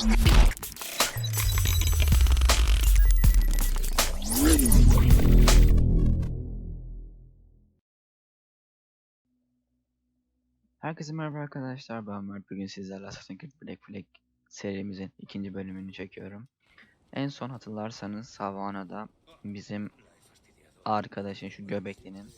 Herkese merhaba arkadaşlar ben Mert bugün sizlerle Assassin's Creed Black Flag serimizin ikinci bölümünü çekiyorum. En son hatırlarsanız Havana'da bizim arkadaşın şu göbeklinin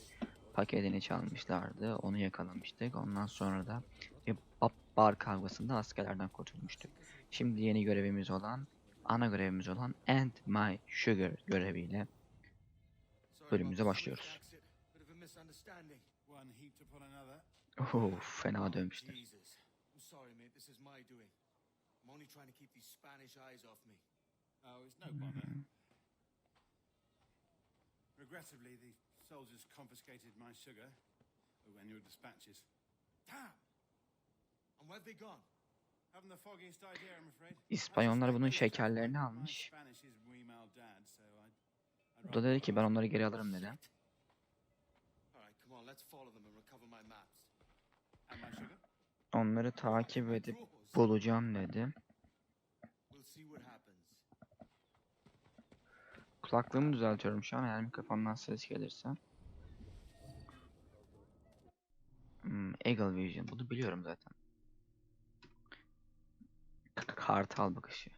paketini çalmışlardı. Onu yakalamıştık. Ondan sonra da bir ba- bar kavgasında askerlerden kurtulmuştuk. Şimdi yeni görevimiz olan, ana görevimiz olan And My Sugar göreviyle bölümümüze başlıyoruz. Oh, fena dövmüşler. Jesus. I'm sorry, mate. This is my doing. I'm only trying to keep these Spanish eyes off me. Oh, it's no bother. Regrettably, the soldiers confiscated my sugar when your dispatches. Damn! İspanyollar bunun şekerlerini almış. Bu da dedi ki ben onları geri alırım dedi. Onları takip edip bulacağım dedi. Kulaklığımı düzeltiyorum şu an eğer mikrofondan ses gelirse. Hmm, Eagle Vision. Bunu biliyorum zaten. Kartal bakışı.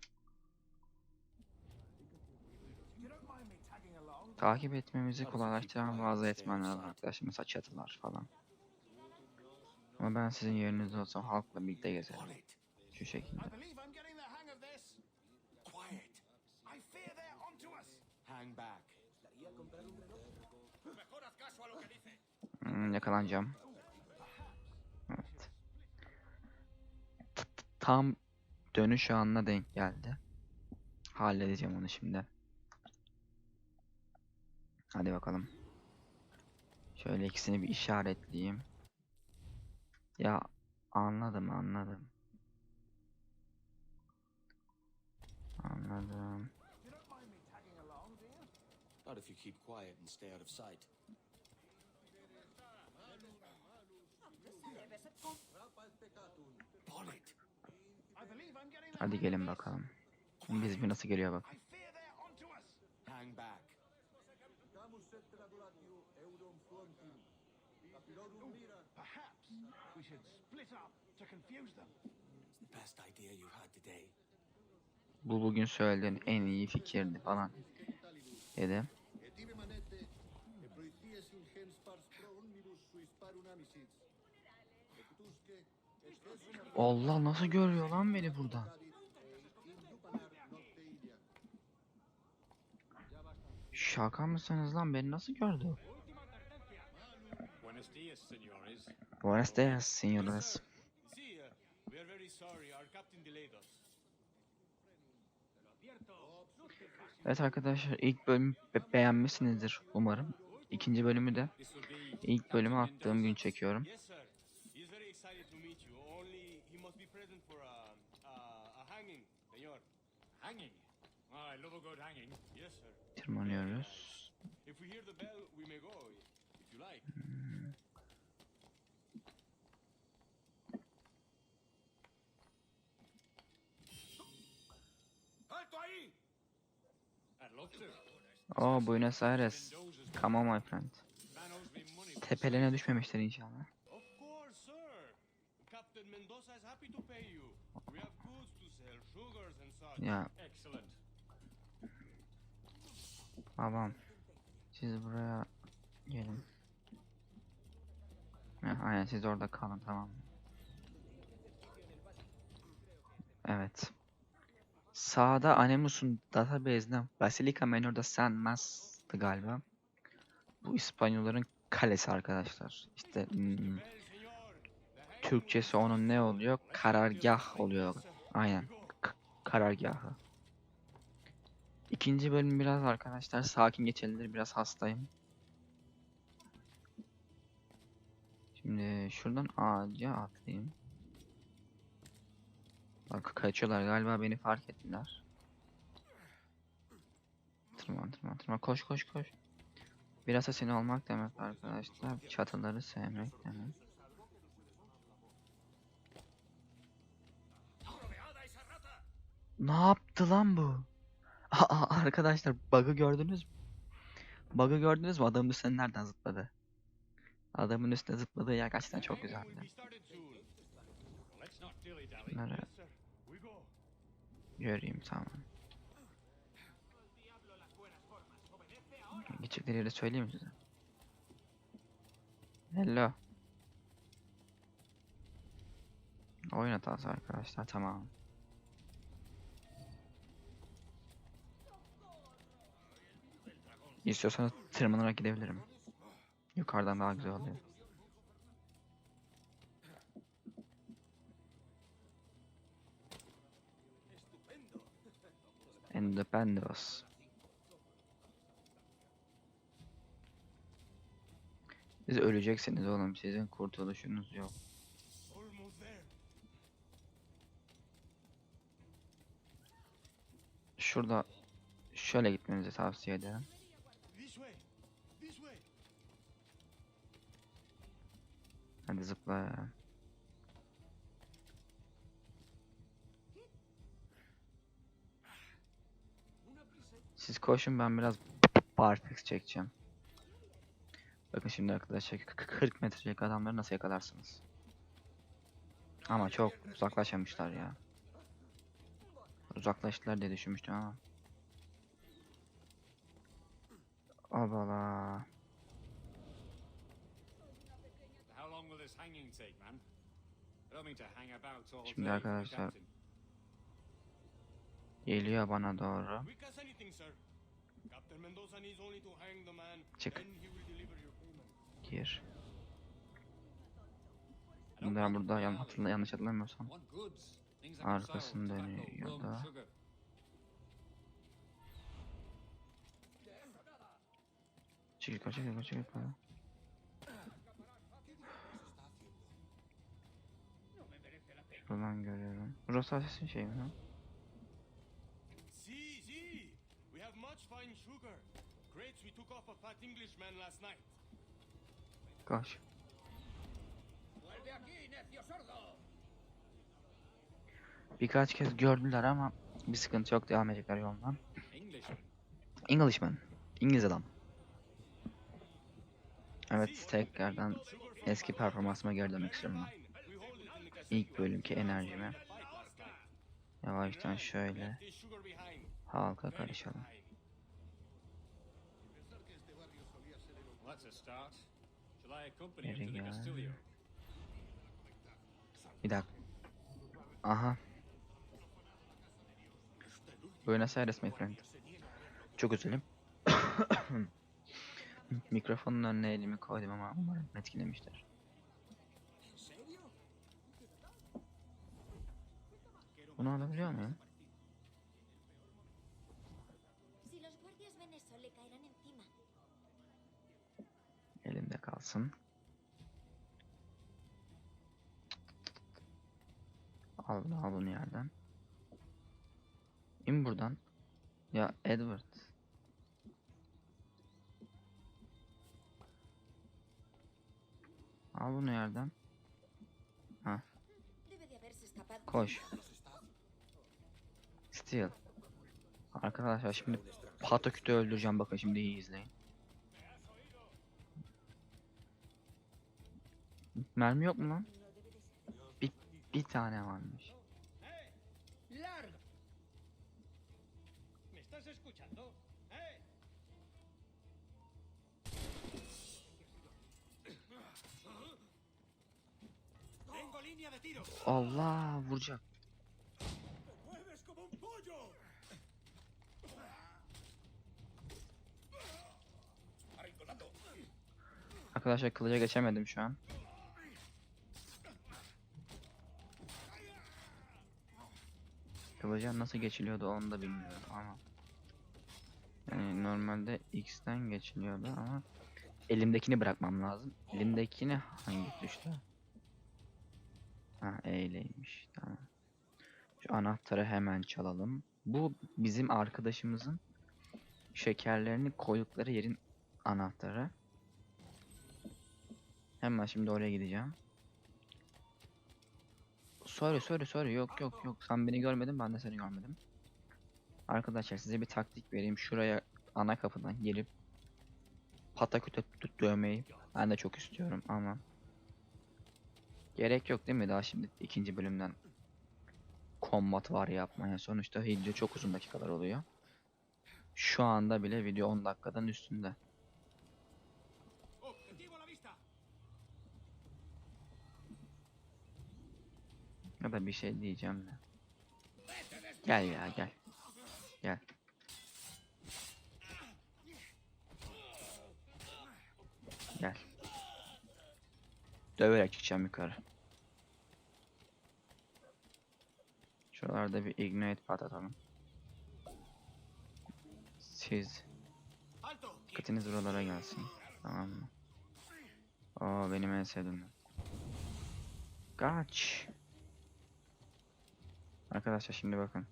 Takip etmemizi kolaylaştıran bazı etmenler var arkadaşlar. Mesela çatılar falan. Ama ben sizin yerinizde olsam halkla birlikte gezerim. Şu şekilde. Hmm, yakalanacağım. Evet. Tam dönüş anına denk geldi. Halledeceğim onu şimdi. Hadi bakalım. Şöyle ikisini bir işaretleyeyim. Ya anladım anladım. Anladım. Not if you keep quiet and stay out of sight. Bonnet. I believe I'm getting the Hadi gelin bakalım. Biz bir nasıl geliyor bak. Perhaps we should split up to confuse them. It's the best idea you've had today. Bu bugün söylediğin en iyi fikirdi falan dedi. Allah nasıl görüyor lan beni buradan? Şaka mısınız lan beni nasıl gördü? Buenos dias, señores. Us. Evet arkadaşlar ilk bölümü be- beğenmişsinizdir umarım. İkinci bölümü de ilk bölümü attığım gün çekiyorum. Yes, sir. He's very excited to meet you. Only he must be present for a, a, a hanging, señor. Hanging? I love a good hanging. Yes, sir. Tırmanıyoruz. If we hear the bell, we may go, if you like. Alto ahí! I'd love to. Oh Buenos Aires. Come on my friend. Tepelerine düşmemiştir inşallah. Of course, sir. Captain Mendoza is happy to pay you. We have goods to sell, sugars and such. Ya babam. Siz buraya gelin. Ya, aynen siz orada kalın tamam. Evet. Sağda Anemus'un database'den Basilica Menor'da San Mas'tı galiba. Bu İspanyolların kalesi arkadaşlar. İşte hmm, Türkçesi onun ne oluyor? Karargah oluyor. Aynen. Karargahı. İkinci bölüm biraz arkadaşlar sakin geçebilir. Biraz hastayım. Şimdi şuradan ağaca atlayayım. Bak kaçıyorlar galiba beni fark ettiler. Tırman tırman tırman koş koş koş. Bir asasin olmak demek arkadaşlar. Çatıları sevmek demek. Ne yaptı lan bu? Aa, arkadaşlar bug'ı gördünüz mü? Bug'ı gördünüz mü? Adamın üstüne nereden zıpladı? Adamın üstüne zıpladığı yer gerçekten çok güzeldi. Şunları göreyim tamam. Gidecekleri yeri söyleyeyim size? Hello. Oyun hatası arkadaşlar tamam. İstiyorsanız tırmanarak gidebilirim. Yukarıdan daha güzel oluyor. Independos. Siz öleceksiniz oğlum. Sizin kurtuluşunuz yok. Şurada şöyle gitmenizi tavsiye ederim. Hadi zıpla. Siz koşun ben biraz barfix çekeceğim. Bakın şimdi arkadaşlar k- k- 40 metrelik adamları nasıl yakalarsınız? Ama çok uzaklaşmamışlar ya. Uzaklaştılar diye düşünmüştüm ama. Abala. Şimdi arkadaşlar-. Geliyor bana doğru. Çık. Gir. Ben burada yan, hatırla, yanlış hatırlamıyorsam. Arkasını dönüyor da. Çık yukarı çık yukarı çık Şuradan görüyorum. Burası Assassin şey mi lan? See, see. We have much fine sugar. Crates we took off a fat Englishman last night. Koş. Birkaç kez gördüler ama bir sıkıntı yok devam edecekler yoldan. English. Englishman. İngiliz adam. Evet tekrardan eski performansıma geri dönmek istiyorum ben. We hold it in the casino. İlk bölümki enerjime yavaştan şöyle halka karışalım. Castillo? Bir dakika. Aha. Buenos Aires my friend. Çok üzüldüm. Mikrofonun önüne elimi koydum ama umarım etkilemiştir. Le caerán encima. Elimde kalsın. Al bunu al bunu yerden. İn buradan. Ya Edward. Al bunu yerden. Escapado. Koş. Steel. Arkadaşlar şimdi Pataküt'ü öldüreceğim bakın şimdi iyi izleyin. Mermi yok mu lan? Bir, bir tane varmış. ¡Largo! ¿Me Arkadaşlar kılıca geçemedim şu an. Kılıca nasıl geçiliyordu onu da bilmiyorum ama. Yani normalde X'ten geçiliyordu ama elimdekini bırakmam lazım. Elimdekini hangi tuşta? Ha E'yleymiş. Tamam. Şu anahtarı hemen çalalım. Bu bizim arkadaşımızın şekerlerini koydukları yerin anahtarı. Hemen şimdi oraya gideceğim. sorry sorry sorry yok yok yok sen beni görmedin ben de seni görmedim. Arkadaşlar size bir taktik vereyim. Şuraya ana kapıdan gelip pataküte tutup dövmeyi ben de çok istiyorum ama gerek yok değil mi daha şimdi ikinci bölümden kombat var yapmaya. Sonuçta video çok uzun dakikalar oluyor. Şu anda bile video 10 dakikadan üstünde. Ya da bir şey diyeceğim de. Gel ya gel. Gel. Gel. Döverek çıkacağım yukarı. Şuralarda bir ignite patlatalım. Siz dikkatiniz buralara gelsin. Tamam mı? Oo benim en sevdiğim. Kaç. Arkadaşlar şimdi bakın.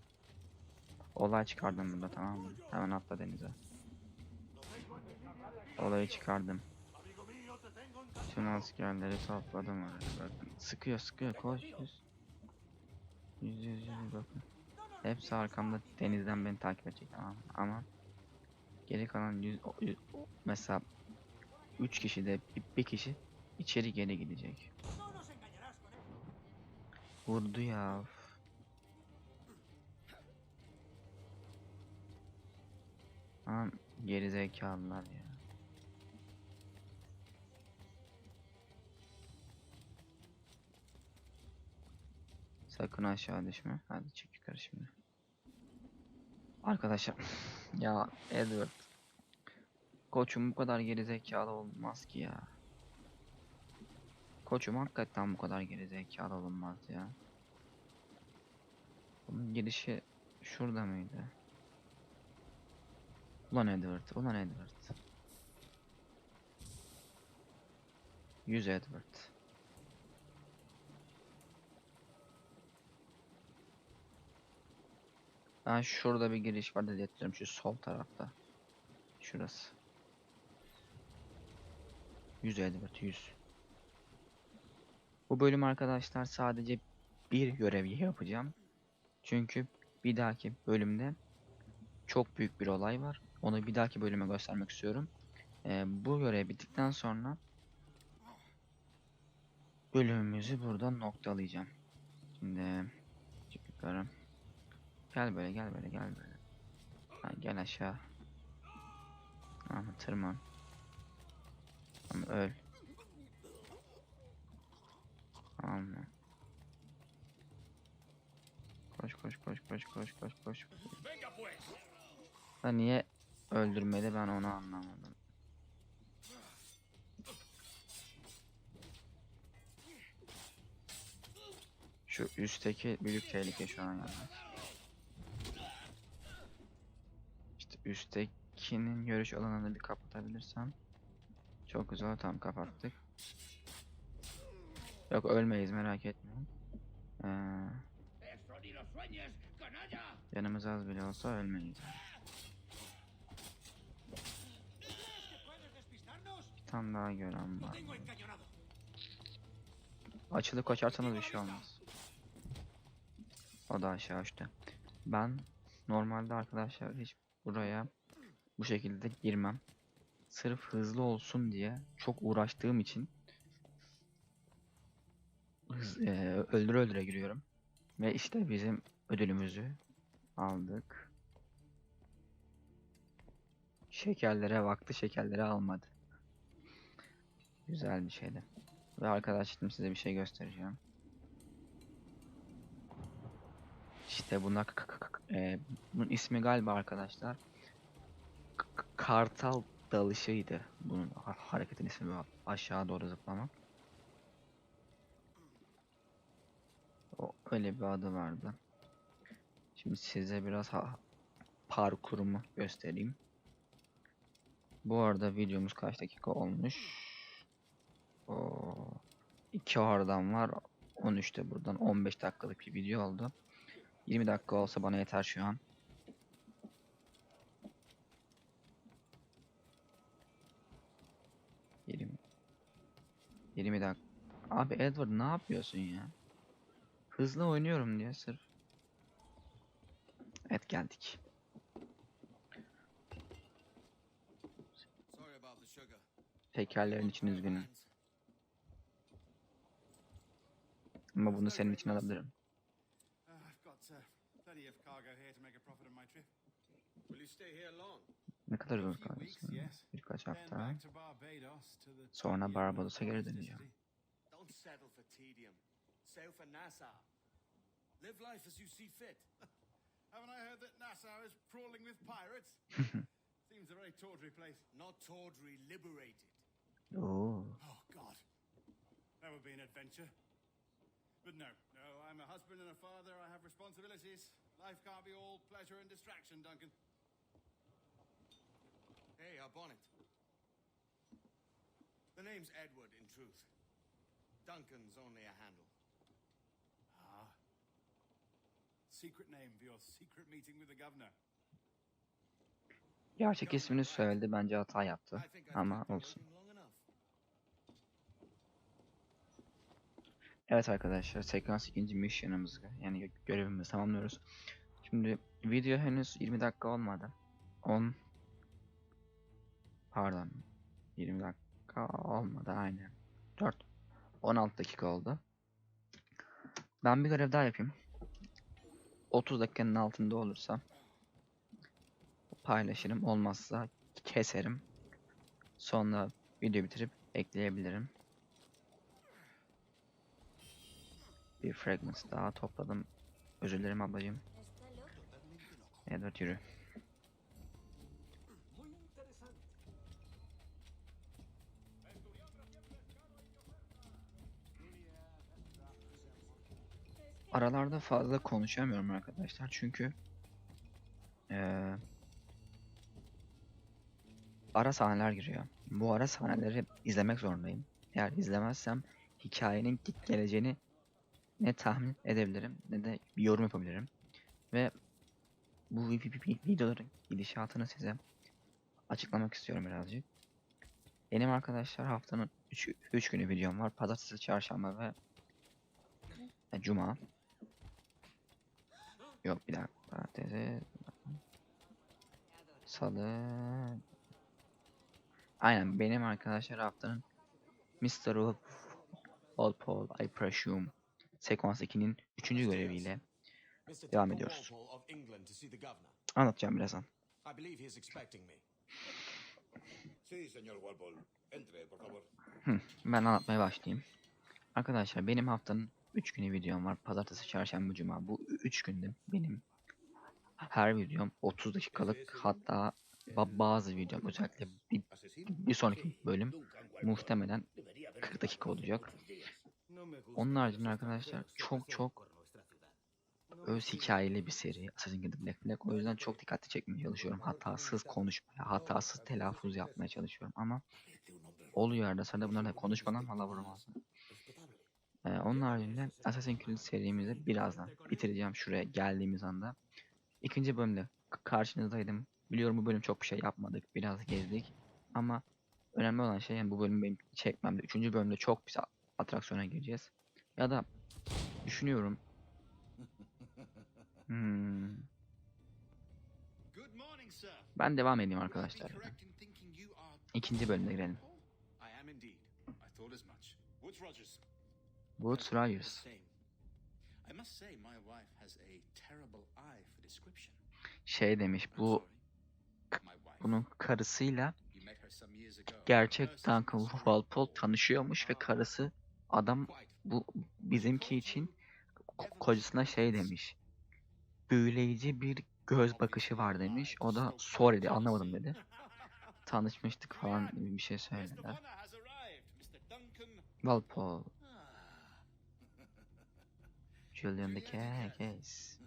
Olay çıkardım burada tamam mı? Hemen atla denize. Olayı çıkardım. Tüm askerleri topladım oraya bakın. Sıkıyor sıkıyor koş yüz. Yüz yüz yüz bakın. Hepsi arkamda denizden beni takip edecek tamam? Ama geri kalan yüz, yüz mesela 3 kişi de bir kişi içeri geri gidecek. Vurdu ya. Lan geri zekalılar ya. Sakın aşağı düşme. Hadi çık yukarı şimdi. Arkadaşlar ya Edward Koçum bu kadar geri zekalı olmaz ki ya. Koçum hakikaten bu kadar geri zekalı olunmaz ya. Bunun girişi şurada mıydı? Ulan Edward, ulan Edward. 100 Edward. Ben şurada bir giriş var diye hatırlıyorum şu sol tarafta. Şurası. 100 Edward 100. Bu bölüm arkadaşlar sadece bir görev yapacağım. Çünkü bir dahaki bölümde çok büyük bir olay var. Onu bir dahaki bölüme göstermek istiyorum. Ee, bu görev bittikten sonra bölümümüzü burada noktalayacağım. Şimdi yukarı. Gel böyle gel böyle gel böyle. Ha, gel aşağı. Ama tırman. Ama öl. Tamam mı? Koş koş koş koş koş koş koş. Da niye öldürmedi ben onu anlamadım. Şu üstteki büyük tehlike şu an yalnız. İşte üsttekinin görüş alanını bir kapatabilirsem. Çok güzel tam kapattık. Yok ölmeyiz merak etmeyin. Ee, yanımız az bile olsa ölmeyiz. Tane daha gören var. Açılıp kaçarsanız bir şey olmaz. O da aşağı işte. Ben normalde arkadaşlar hiç buraya bu şekilde girmem. Sırf hızlı olsun diye çok uğraştığım için hız, eee, öldüre öldüre giriyorum. Ve işte bizim ödülümüzü aldık. Şekerlere baktı, şekerleri almadı. Güzel bir şeydi. Ve arkadaşlar şimdi size bir şey göstereceğim. İşte buna e, bunun ismi galiba arkadaşlar k- kartal dalışıydı. Bunun ha- hareketin ismi. Aşağı doğru zıplamak. O öyle bir adı vardı. Şimdi size biraz ha parkurumu göstereyim. Bu arada videomuz kaç dakika olmuş? O 2 oradan var. 13 de buradan 15 dakikalık bir video oldu. 20 dakika olsa bana yeter şu an. Yirmi. 20 dakika. Abi Edward ne yapıyorsun ya? Hızlı oynuyorum diye sırf. Evet geldik. Tekerlerin için üzgünüm. Ama bunu senin için alabilirim. Uh, I've got uh, plenty of cargo here to make a profit on my trip. Will you stay here long? Ne kadar uzun kalıyorsun? Birkaç hafta. Sonra Barbados'a geri Nassau. Live life as you see fit. Haven't I heard that Nassau is crawling with pirates? Seems a very tawdry place. Not tawdry, liberated. Oo. Oh, God. That would be an adventure. But no, no, I'm a husband and a father. I have responsibilities. Life can't be all pleasure and distraction, Duncan. Hey, our bonnet. The name's Edward, in truth. Duncan's only a handle. Ah. Secret name for your secret meeting with the governor. Gerçek ismini söyledi. Bence hata yaptı. Ama olsun. Evet arkadaşlar sekans ikinci mission'ımızı yani gö- görevimizi tamamlıyoruz. Şimdi video henüz 20 dakika olmadı. 10 pardon 20 dakika olmadı aynen. 4 16 dakika oldu. Ben bir görev daha yapayım. 30 dakikanın altında olursa paylaşırım. Olmazsa keserim. Sonra video bitirip ekleyebilirim. Bir fragment daha topladım. Özür dilerim ablacığım. Edward yürü. Aralarda fazla konuşamıyorum arkadaşlar çünkü eee, ara sahneler giriyor. Bu ara sahneleri izlemek zorundayım. Eğer izlemezsem hikayenin git geleceğini ne tahmin edebilirim ne de bir yorum yapabilirim. Ve bu vi- vi- vi- videoların gidişatını size açıklamak istiyorum birazcık. Benim arkadaşlar haftanın 3 günü videom var. Pazartesi, çarşamba ve e, cuma. Yok bir dakika. Pazartesi, salı. Aynen benim arkadaşlar haftanın Mr. Wolf, Walpole, I Presume Sekans 2'nin 3. göreviyle. Devam ediyoruz. Anlatacağım birazdan. Hı, ben anlatmaya başlayayım. Arkadaşlar benim haftanın 3 günü videom var. Pazartesi, çarşamba, cuma. Bu 3 günde benim her videom 30 dakikalık hatta ba- bazı videom özellikle bir, bir sonraki bölüm muhtemelen 40 dakika olacak. Onun haricinde arkadaşlar çok çok öz hikayeli bir seri Assassin's Creed Black Flag. O yüzden çok dikkatli çekmeye çalışıyorum. Hatasız konuşmaya, hatasız telaffuz yapmaya çalışıyorum ama oluyor arada sırada bunları da konuşmadan valla vuramaz. Ee, onun haricinde Assassin's Creed serimizi birazdan bitireceğim şuraya geldiğimiz anda. İkinci bölümde karşınızdaydım. Biliyorum bu bölüm çok bir şey yapmadık. Biraz gezdik. Ama önemli olan şey yani bu bölümü benim çekmemde. Üçüncü bölümde çok bir atraksiyona gireceğiz. Ya da düşünüyorum. Hmm, ben devam edeyim arkadaşlar. İkinci bölümde girelim. Woods Rogers. Woods The Rogers. same. I must say, my wife has a terrible eye for description. Şey demiş bu bunun karısıyla gerçek Duncan Walpole tanışıyormuş ve Ah, karısı adam bu bizimki için ko- kocasına şey demiş. Büyüleyici bir göz bakışı var demiş. O da sorry dedi anlamadım dedi. Tanışmıştık falan gibi bir şey söylediler. Walpole. Julian the Julian the Case.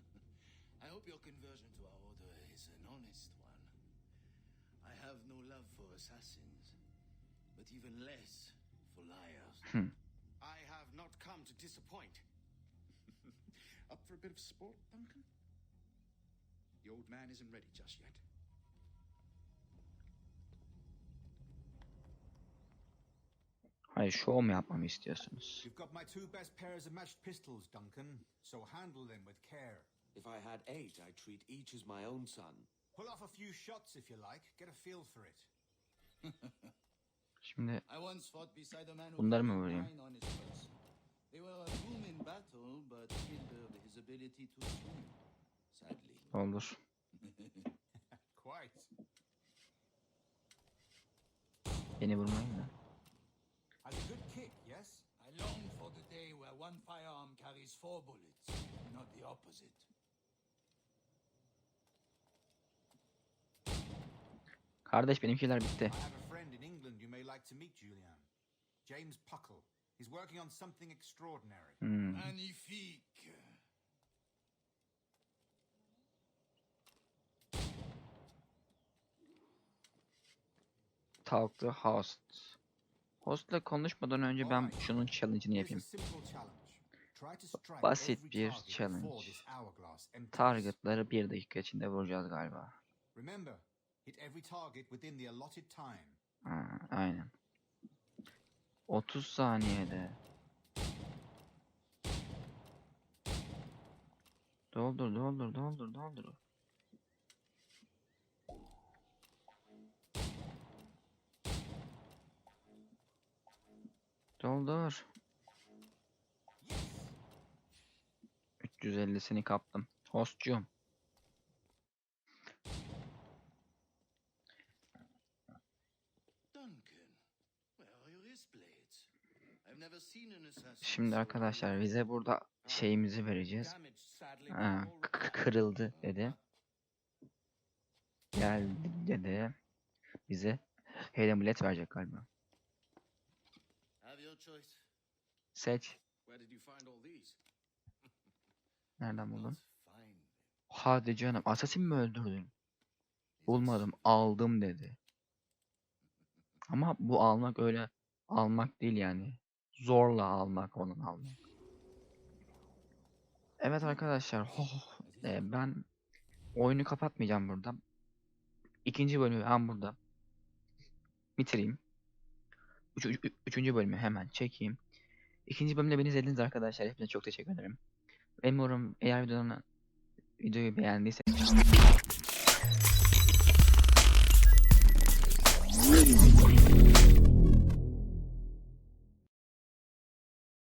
I hope your conversion to our order is an honest one. I have no love for assassins, but even less for liars. Disappoint. Up for a bit of sport, Duncan? The old man isn't ready just yet. Hayır şov mu yapmamı istiyorsunuz? You've got my two best pairs of matched pistols, Duncan, so handle them with care. If I had eight, I'd treat each as my own son. Pull off a few shots if you like, get a feel for it. Şimdi I once fought beside a man who Bunları mı carried vurayım? They were a boom in battle, but hindered his ability to swim. Sadly. olur. Quite. Beni vurmayın da. Has a good kick, yes? I long for the day where one firearm carries four bullets, not the opposite. Kardeş benimkiler bitti. I have a friend in England you may like to meet, Julian. James Puckle. He's working on something extraordinary. Hmm. Magnifique. Talk to host. Host'la konuşmadan önce ben şunun challenge'ını yapayım. Basit bir challenge. Targetları bir dakika içinde vuracağız galiba. Remember, hit 30 saniyede. Doldur, doldur, doldur, doldur. Doldur. 350'sini kaptım. Hostcum. Duncan, where are your wrist blades? I've never seen an assassin. Şimdi arkadaşlar bize burada şeyimizi vereceğiz. Ha, kırıldı dedi. Geldi dedi. Bize Helemulet verecek galiba. Seç. Nereden buldun? Hadi canım. Assassin mi öldürdün? Bulmadım. Aldım dedi. Ama bu almak öyle almak değil yani. Zorla almak, onun almak. Evet arkadaşlar, oh, e, ben oyunu kapatmayacağım burada. İkinci bölümü ben burada bitireyim. Üç, üç, üçüncü bölümü hemen çekeyim. İkinci bölümde beni izlediniz arkadaşlar. Hepinize çok teşekkür ederim. Ve umarım eğer videonu, videoyu beğendiyseniz...